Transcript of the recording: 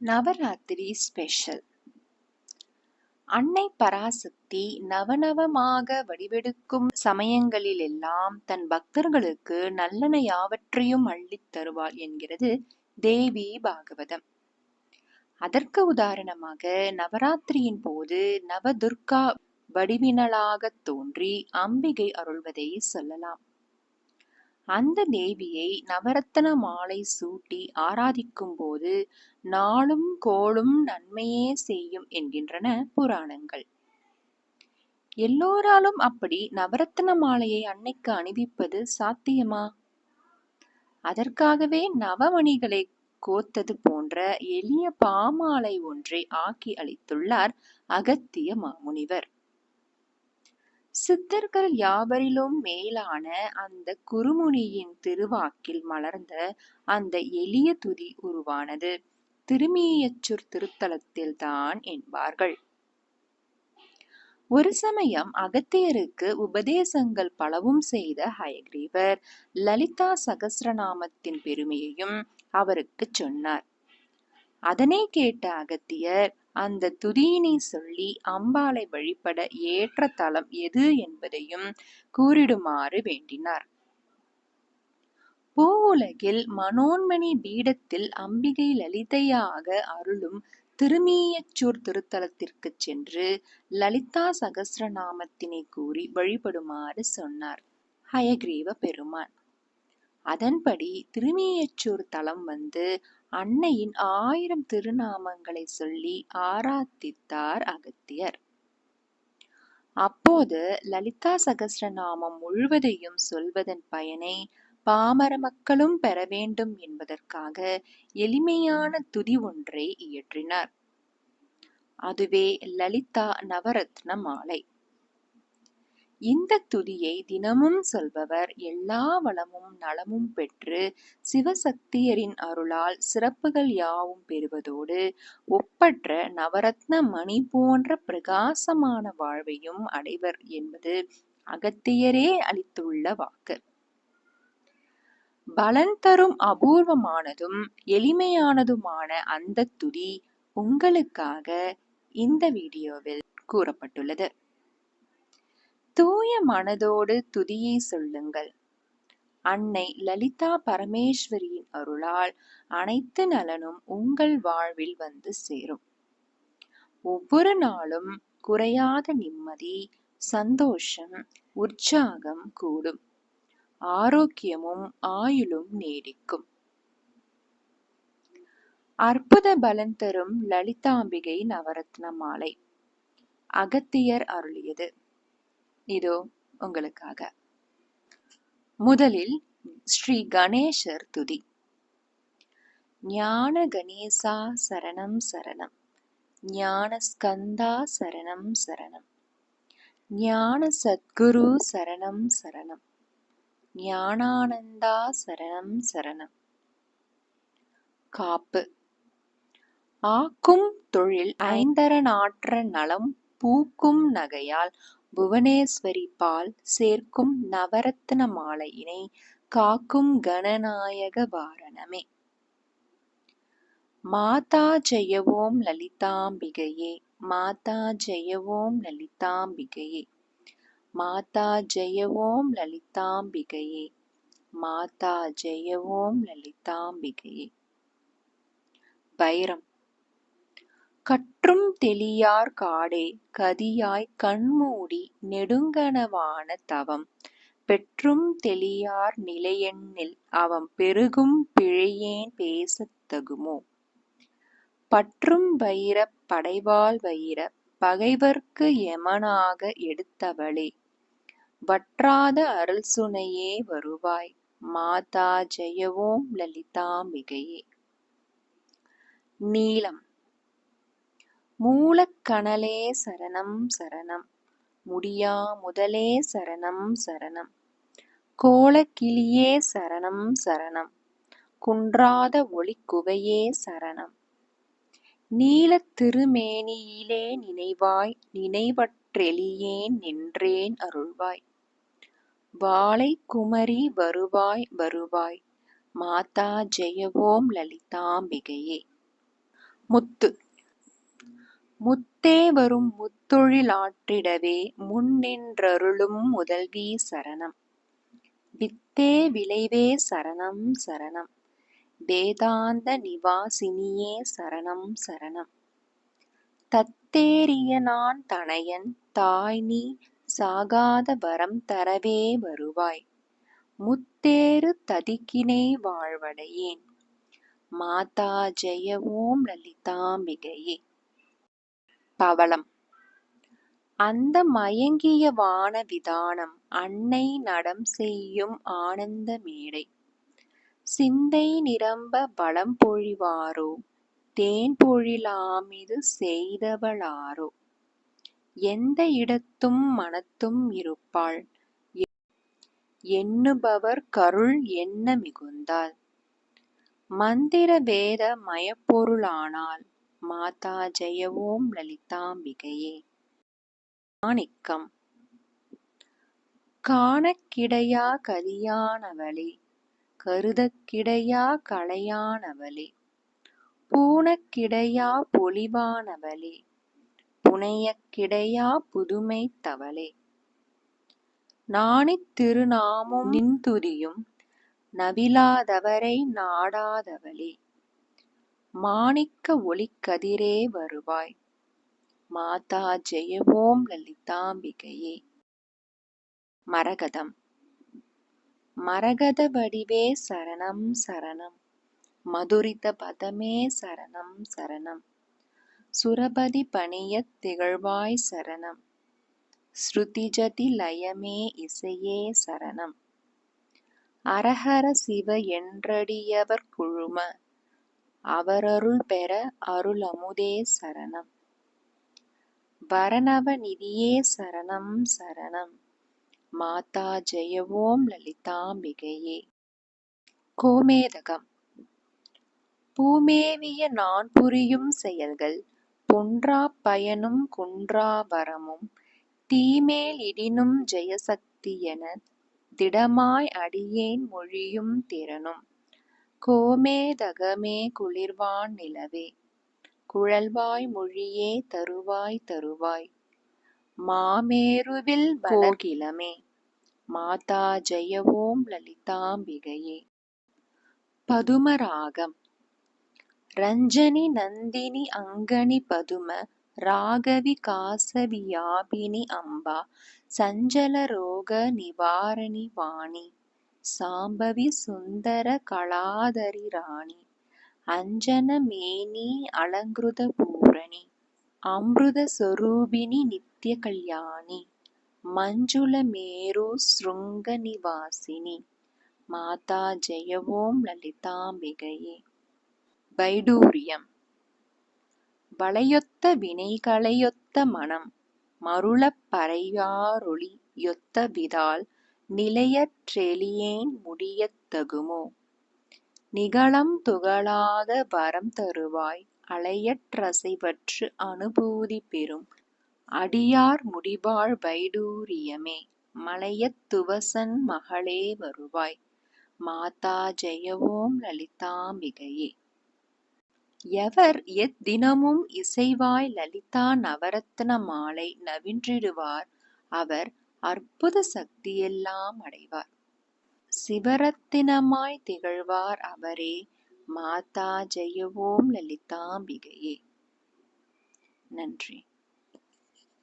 Navaratri special அன்னை பராசக்தி நவநவமாக வடிவெடுக்கும் சமயங்களிலெல்லாம் தன் பக்தர்களுக்கு நல்லன யாவற்றையும் அள்ளித் தருவாள் என்கிறது தேவி பாகவதம். அதற்கு உதாரணமாக நவராத்திரியின் போது நவதுர்கா வடிவினளாகத் தோன்றி அம்பிகை அருள்வதை சொல்லலாம். அந்த தேவியை நவரத்தன மாலை சூட்டி ஆராதிக்கும் போது நாளும் கோளும் நன்மையே செய்யும் என்கின்றன புராணங்கள். எல்லோராலும் அப்படி நவரத்தன மாலையை அன்னைக்கு அணிவிப்பது சாத்தியமா? அதற்காகவே நவமணிகளை கோத்தது போன்ற எளிய பாமாலை ஒன்றை ஆக்கி அளித்துள்ளார் அகத்திய மாமுனிவர். சித்தர்கள் யாவரிலும் மேலான அந்த குருமுனியின் திருவாக்கில் மலர்ந்த அந்த எளிய துதி உருவானது. திருமீயச்சூர் திருத்தலத்தில்தான் என்பார்கள். ஒரு சமயம் அகத்தியருக்கு உபதேசங்கள் பலவும் செய்த ஹயக்ரீவர் லலிதா சகசிரநாமத்தின் பெருமையையும் அவருக்கு சொன்னார். அதனை கேட்ட அகத்தியர் அந்த துதியினை சொல்லி அம்பாளை வழிபட ஏற்ற தலம் எது என்பதையும் கூறிடுமாறு வேண்டினார். பூவுலகில் மனோன்மணி பீடத்தில் அம்பிகை லலிதையாக அருளும் திருமீயச்சூர் திருத்தலத்திற்கு சென்று லலிதா சகசிரநாமத்தினை கூறி வழிபடுமாறு சொன்னார். ஹயக்ரீவ பெருமான். அதன்படி திருமீயச்சூர் தலம் வந்து அன்னையின் ஆயிரம் திருநாமங்களை சொல்லி ஆராதித்தார் அகத்தியர். அப்போது லலிதா சகசிரநாமம் முழுவதையும் சொல்வதன் பயனை பாமர மக்களும் பெற வேண்டும் என்பதற்காக எளிமையான துதி ஒன்றை இயற்றினார். அதுவே லலிதா நவரத்ன மாலை. இந்த துதியை தினமும் சொல்பவர் எல்லா வளமும் நலமும் பெற்று சிவசக்தியரின் அருளால் சிறப்புகள் யாவும் பெறுவதோடு ஒப்பற்ற நவரத்ன மணி போன்ற பிரகாசமான வாழ்வையும் அடைவர் என்பது அகத்தியரே அளித்துள்ள வாக்கு. பலன் தரும் அபூர்வமானதும் எளிமையானதுமான அந்த துதி உங்களுக்காக இந்த வீடியோவில் கூறப்பட்டுள்ளது. தூய மனதோடு துதியை சொல்லுங்கள். அன்னை லலிதா பரமேஸ்வரியின் அருளால் அனைத்து நலனும் உங்கள் வாழ்வில் வந்து சேரும். ஒவ்வொரு நாளும் குறையாத நிம்மதி சந்தோஷம் உற்சாகம் கூடும். ஆரோக்கியமும் ஆயுளும் நீடிக்கும். அற்புத பலன் தரும் லலிதாம்பிகை நவரத்ன மாலை. அகத்தியர் அருளியது. இதோ உங்களுக்காக. முதலில் ஸ்ரீ கணேசர் துதி. ஞான கணேசா சரணம் சரணம். ஞான ஸ்கந்தா சரணம் சரணம். ஞான சத்குரு சரணம் சரணம். ஞானானந்தா சரணம் சரணம். காப்பு. ஆக்கும் தொழில் ஐந்தரநாற்ற நலம் பூக்கும் நகையால் புவனேஸ்வரி பால் சேர்க்கும் நவரத்ன மாலையினை காக்கும் கணநாயக வாரணமே. மாதா ஜெயவோம் லலிதாம்பிகையே மாதா ஜெயவோம் லலிதாம்பிகையே மாதா ஜெயவோம் லலிதாம்பிகையே மாதா ஜெயவோம் லலிதாம்பிகையே. வைரம். கற்றும் தெளியார் காடே கதியாய் கண்மூடி நெடுங்கனவான தவம். பெற்றும் தெளியார் நிலையெண்ணில் அவம் பெருகும் பிழையேன் பேசத் தகுமோ? பற்றும் வைரப் படைவாள் வைர பகைவர்க்கு எமனாக எடுத்தவளே. வற்றாத அருள் சுனையே வருவாய் மாதா ஜெயவோம் லலிதாம்பிகையே நீலம் மூலக்கணலே சரணம் சரணம். முடியா முதலே சரணம் சரணம். கோலக்கிளியே சரணம் சரணம். குன்றாத ஒளிக்குவையே சரணம். நீலத் திருமேனியிலே நினைவாய் நினைவற்றெளியேன் நின்றேன் அருள்வாய். வாழை குமரி வருவாய் வருவாய். மாதா ஜெயவோம் லலிதாம்பிகையே. முத்து. முத்தே வரும் முத்தொழிலாற்றிடவே முன்னின்றருளும் முதல்வி சரணம். வித்தே விளைவே சரணம் சரணம். வேதாந்த நிவாசினியே சரணம் சரணம். தத்தேறிய நான் தனையன் தாய் நீ சாகாத வரம் தரவே வருவாய். முத்தேறு ததிக்கினை வாழ்வடையேன். மாதா ஜெய ஓம் லலிதாம்பிகையே பவளம். அந்த மயங்கிய வான விதானம் அன்னை நடம் செய்யும் ஆனந்த மேடை. சிந்தை நிரம்ப வளம் பொழிவாரோ? தேன் பொழிலாமிது செய்தவளாரோ? எந்த இடத்தும் மனத்தும் இருப்பாள். எண்ணுபவர் கருள் என்ன மிகுந்தாள்? மந்திர வேத மயப்பொருளானாள் மாதா ஜெய ஓம் லலிதாம்பிகையே. மாணிக்கம். காணக்கிடையா கதியானவளே கருதக்கிடையா கலையானவளே பூணக்கிடையா பொலிவானவளே புனையக்கிடையா புதுமைத்தவளே நாணித் திருநாமும் நின்துதியும் நவிலாதவரை நாடாதவளே மாணிக்க ஒளிக்கதிரே வருவாய். மாதா ஜெய ஓம் லலிதாம்பிகையே. மரகதம். மரகத வடிவே சரணம் சரணம். மதுரித பதமே சரணம் சரணம். சுரபதி பணியத் திகழ்வாய் சரணம். ஸ்ருதிஜதி லயமே இசையே சரணம். அரஹர சிவ என்றடியவர் குழும. அவரருள் பெற அருள் அமுதே சரணம். வரணவ நிதியே சரணம் சரணம். மாதா ஜெயவோம் லலிதாம்பிகையே கோமேதகம். பூமேவிய நான் புரியும் செயல்கள் பொன்றா பயனும் குன்றாபரமும் தீமேல் இடினும் ஜெயசக்தி என திடமாய் அடியேன் மொழியும் திறனும். கோமேதகமே குளிர்வான் நிலவே. குழல்வாய் மொழியே தருவாய் தருவாய். மாமேருவில் கோகிலமே மாதா ஜெய ஓம் லலிதாம்பிகையே. பதுமராகம். ரஞ்சனி நந்தினி அங்கனி பதும ராகவி காசவியாபினி அம்பா சஞ்சல ரோக நிவாரணி வாணி. சாம்பவி சுந்தர கலாதரி ராணி அஞ்சன மேனி அலங்கிருத பூரணி அம்ருத சொரூபிணி நித்ய கல்யாணி மஞ்சுள மேரு ஸ்ருங்க நிவாசினி மாதா ஜெயவோம் லலிதாம்பிகையே. வைடூரியம். வளையொத்த வினைகளையொத்த மனம் மருளப் பறையாரொளி யொத்த விதால் நிலையற்றெளியேன் முடியத் தகுமோ? நிகழம் துகளாத வரம் தருவாய் அலையற்றசைவற்று அனுபூதி பெறும். அடியார் முடிவாழ் வைடூரியமே மலையத் துவசன் மகளே வருவாய். மாதா ஜெயவோம் லலிதாம்பிகையே எவர் எத்தினமும் இசைவாய் லலிதா நவரத்ன மாலை நவின்றிடுவார். அவர் அற்புத சக்தியெல்லாம் அடைவார். சிவரத்தினமாய் திகழ்வார் அவரே மாதா ஜெயவோம் லலிதாம்பிகையே. நன்றி.